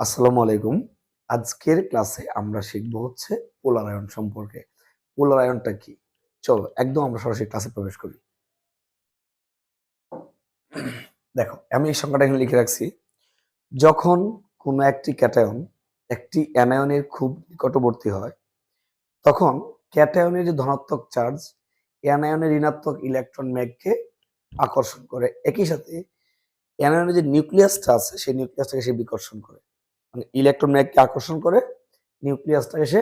আসসালামু আলাইকুম। আজকের ক্লাসে আমরা শিখব হচ্ছে পোলার আয়ন সম্পর্কে। পোলার আয়নটা কি? চলো, একদম আমরা সরাসরি ক্লাসে প্রবেশ করি। দেখো, আমি এই সংখ্যাটা এখানে লিখে রাখছি। যখন কোনো একটি ক্যাটায়ন একটি অ্যানায়নের খুব নিকটবর্তী হয়, তখন ক্যাটায়নের যে ধনাত্মক চার্জ অ্যানায়নের ঋণাত্মক ইলেকট্রন ম্যাগকে আকর্ষণ করে। একই সাথে অ্যানায়নের যে নিউক্লিয়াসটা আছে, সেই নিউক্লিয়াসটাকে সে বিকর্ষণ করে। মানে ইলেকট্রন ম্যাগকে আকর্ষণ করে নিউক্লিয়াসটাকে সে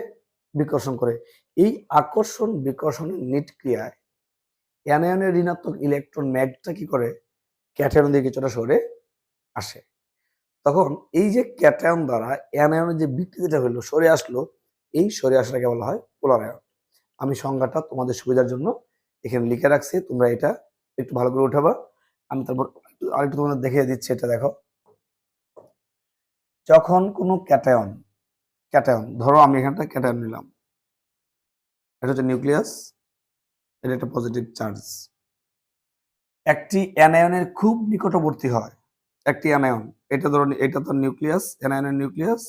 বিকর্ষণ করে। এই আকর্ষণ বিকর্ষণের নিট ক্রিয়ায় অ্যানায়নের ঋণাত্মক ইলেকট্রন ম্যাগটা কি করে? ক্যাটায়ন দিয়ে কিছুটা সরে আসে। তখন এই যে ক্যাটায়ন দ্বারা অ্যানায়নের যে বিকৃতিটা হলো, সরে আসলো, এই সরে আসাটাকে বলা হয় পোলার আয়ন আমি সংজ্ঞাটা তোমাদের সুবিধার জন্য এখানে লিখে রাখছি, তোমরা এটা একটু ভালো করে উঠাবা। আমি তারপর আরেকটু তোমাদের দেখিয়ে দিচ্ছি, এটা দেখো। যখন কোনো ক্যাটায়ন ক্যাটায়ন, ধরো আমি এখানটা ক্যাটায়ন নিলাম। এটা হচ্ছে নিউক্লিয়াস, এটা একটা পজিটিভ চার্জ একটি অ্যানায়নের খুব নিকটবর্তী হয়, একটি অ্যানায়ন এটা ধরো এটা তো নিউক্লিয়াস অ্যানায়নের নিউক্লিয়াস,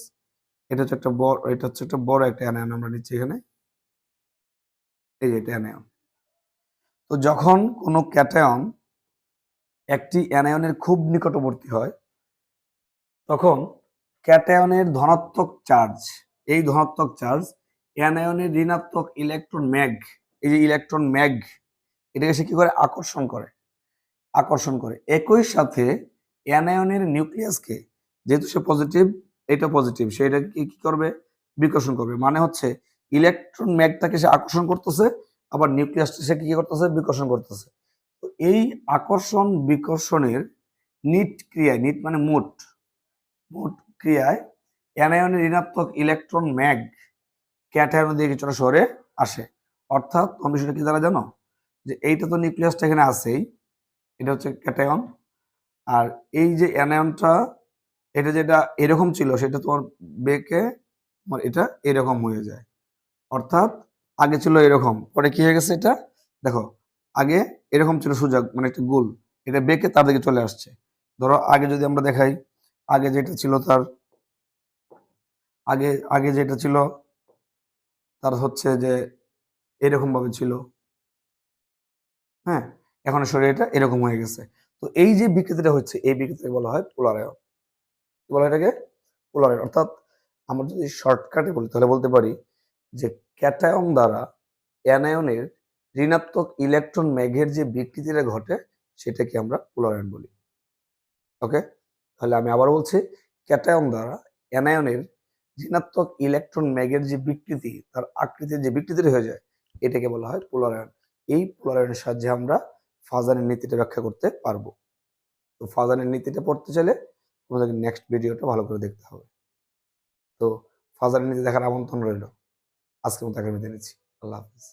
এটা হচ্ছে একটা বড়, এটা হচ্ছে একটা বড় একটা অ্যানায়ন আমরা নিচ্ছি এখানে। এই যে এটা অ্যানায়ন তো যখন কোনো ক্যাটায়ন একটি অ্যানায়নের খুব নিকটবর্তী হয়, তখন ক্যাটায়নের ধনাত্মক চার্জ। এই ধনাত্মক চার্জ অ্যানায়নের ঋণাত্মক ইলেকট্রন ম্যাগ। এই যে ইলেকট্রন ম্যাগ, এটাকে সে কি করে? আকর্ষণ করে। আকর্ষণ করে। একই সাথে অ্যানায়নের নিউক্লিয়াসকে, যেহেতু সে পজিটিভ এটা পজিটিভ সে এটাকে কি করবে? বিকর্ষণ করবে। মানে হচ্ছে ইলেকট্রন ম্যাগটাকে সে আকর্ষণ করতেছে, আবার নিউক্লিয়াসটা সে কি করতেছে? বিকর্ষণ করতেছে। তো এই আকর্ষণ বিকর্ষণের নিট ক্রিয়া, নিট মানে মোট। মোট ক্রিয়ায় অ্যানায়নের ঋণাত্মক ইলেকট্রন ম্যাগ ক্যাটায়ন দিয়ে কিছুটা সরে আসে। অর্থাৎ তুমি সেটা কি দ্বারা জানো? যে এইটা তো নিউক্লিয়াসটা এখানে আছেই, এটা হচ্ছে ক্যাটায়ন। আর এই যে অ্যানায়নটা এটা যেটা এরকম ছিল, সেটা তোমার বেকে, তোমার এটা এরকম হয়ে যায়। অর্থাৎ আগে ছিল এরকম, পরে কি হয়ে গেছে এটা? দেখো, আগে এরকম ছিল সুযোগ মানে একটা গোল, এটা বেকে তার দিকে চলে আসছে। ধরো, আগে যদি আমরা দেখাই, আগে যেটা ছিল তার আগে আগে যেটা ছিল, তার হচ্ছে যে এরকম ভাবে ছিল। হ্যাঁ এখন শরীরটা এরকম হয়ে গেছে। তো এই যে বিকৃতিটা হচ্ছে, এই বিকৃতিকে বলা হয় পোলারায়ন কি বলা এটাকে? পোলারায়ন অর্থাৎ আমরা যদি শর্টকাটে বলি, তাহলে বলতে পারি যে ক্যাটায়ন দ্বারা অ্যানায়নের ঋণাত্মক ইলেকট্রন ম্যাগের যে বিকৃতিটা ঘটে, সেটাকে আমরা পোলারায়ন বলি। ওকে? তাহলে আমি আবার বলছি, ক্যাটায়ন দ্বারা অ্যানায়নের ঋণাত্মক ইলেকট্রন ম্যাগের যে বিকৃতি, তার আকৃতির যে বিকৃতিটা হয়ে যায়, এটাকে বলা হয় পোলারায়ন এই পোলারায়নের সাহায্যে আমরা ফাজানের নীতিটা ব্যাখ্যা করতে পারব। তো ফাজানের নীতিটা পড়তে চাইলে তোমাদেরকে নেক্সট ভিডিওটা ভালো করে দেখতে হবে। তো ফাজানের নীতি দেখার আমন্ত্রণ রইল। আজকে মতো আগামী দিনেছি আল্লাহ হাফিজ।